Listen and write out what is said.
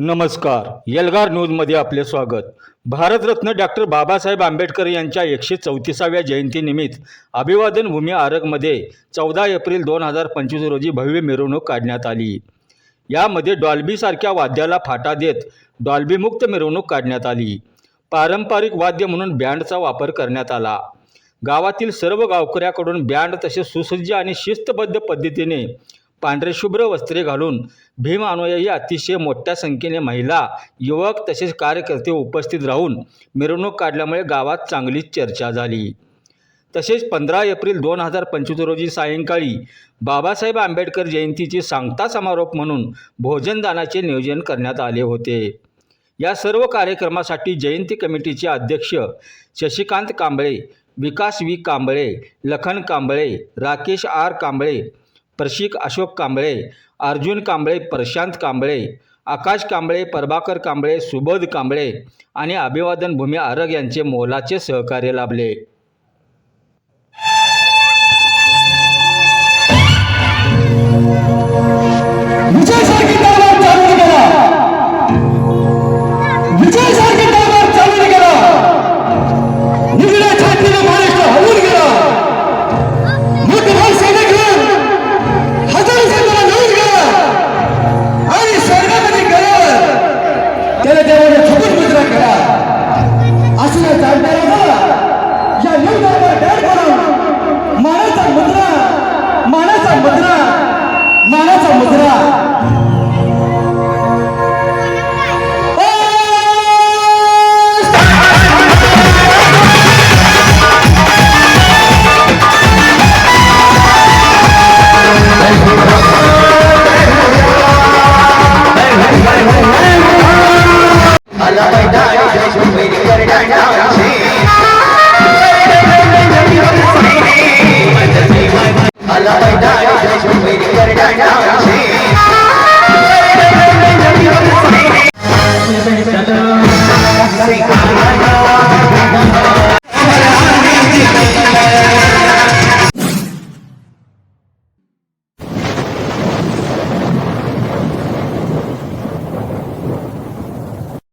नमस्कार. एल्गार न्यूजमध्ये आपले स्वागत. भारतरत्न डॉक्टर बाबासाहेब आंबेडकर यांच्या एकशे चौतीसाव्या जयंतीनिमित्त अभिवादन भूमी आरगमध्ये चौदा एप्रिल दोन हजार पंचवीस रोजी भव्य मिरवणूक काढण्यात आली. यामध्ये डॉल्बीसारख्या वाद्याला फाटा देत डॉल्बीमुक्त मिरवणूक काढण्यात आली. पारंपरिक वाद्य म्हणून बँडचा वापर करण्यात आला. गावातील सर्व गावकऱ्याकडून बँड तसेच सुसज्ज आणि शिस्तबद्ध पद्धतीने पांढरेशुभ्र वस्त्रे घालून भीम अनुयायी अतिशय मोठ्या संख्येने महिला युवक तसेच कार्यकर्ते उपस्थित राहून मिरवणूक काढल्यामुळे गावात चांगलीच चर्चा झाली. तसेच पंधरा एप्रिल दोन हजार पंचवीस रोजी सायंकाळी बाबासाहेब आंबेडकर जयंतीचे सांगता समारोप म्हणून भोजनदानाचे नियोजन करण्यात आले होते. या सर्व कार्यक्रमासाठी जयंती कमिटीचे अध्यक्ष शशिकांत कांबळे विकास वी कांबळे लखन कांबळे राकेश आर. कांबळे प्रशिक अशोक कांबळे अर्जुन कांबळे प्रशांत कांबळे आकाश कांबळे प्रभाकर कांबळे सुबोध कांबळे आणि अभिवादन भूमी आरग यांचे मोलाचे सहकार्य लाभले. 하나님의 la la la la